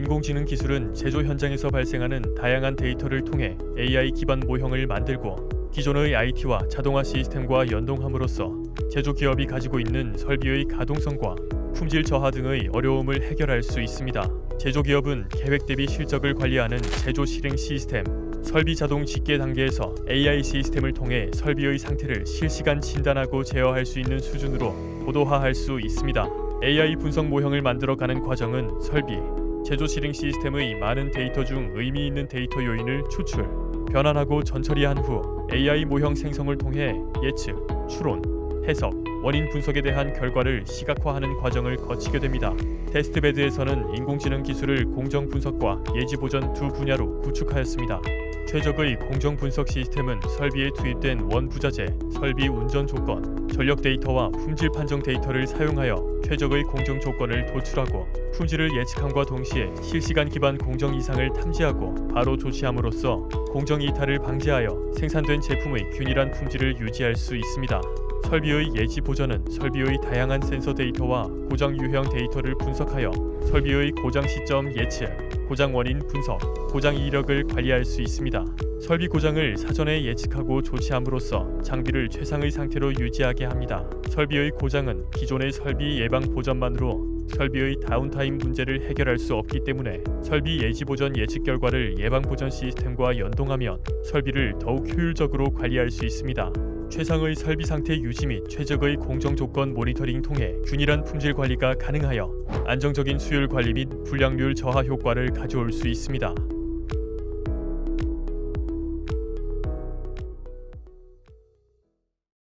인공지능 기술은 제조 현장에서 발생하는 다양한 데이터를 통해 AI 기반 모형을 만들고 기존의 IT와 자동화 시스템과 연동함으로써 제조 기업이 가지고 있는 설비의 가동성과 품질 저하 등의 어려움을 해결할 수 있습니다. 제조 기업은 계획 대비 실적을 관리하는 제조 실행 시스템, 설비 자동 집계 단계에서 AI 시스템을 통해 설비의 상태를 실시간 진단하고 제어할 수 있는 수준으로 고도화할 수 있습니다. AI 분석 모형을 만들어가는 과정은 설비, 제조 실행 시스템의 많은 데이터 중 의미 있는 데이터 요인을 추출, 변환하고 전처리한 후 AI 모형 생성을 통해 예측, 추론, 해석, 원인 분석에 대한 결과를 시각화하는 과정을 거치게 됩니다. 테스트베드에서는 인공지능 기술을 공정 분석과 예지 보전 두 분야로 구축하였습니다. 최적의 공정 분석 시스템은 설비에 투입된 원부자재, 설비 운전 조건, 전력 데이터와 품질 판정 데이터를 사용하여 최적의 공정 조건을 도출하고 품질을 예측함과 동시에 실시간 기반 공정 이상을 탐지하고 바로 조치함으로써 공정 이탈을 방지하여 생산된 제품의 균일한 품질을 유지할 수 있습니다. 설비의 예지 보전은 설비의 다양한 센서 데이터와 고장 유형 데이터를 분석하여 설비의 고장 시점 예측, 고장 원인 분석, 고장 이력을 관리할 수 있습니다. 설비 고장을 사전에 예측하고 조치함으로써 장비를 최상의 상태로 유지하게 합니다. 설비의 고장은 기존의 설비 예방 보전만으로 설비의 다운타임 문제를 해결할 수 없기 때문에 설비 예지 보전 예측 결과를 예방 보전 시스템과 연동하면 설비를 더욱 효율적으로 관리할 수 있습니다. 최상의 설비 상태 유지 및 최적의 공정 조건 모니터링 통해 균일한 품질 관리가 가능하여 안정적인 수율 관리 및 불량률 저하 효과를 가져올 수 있습니다.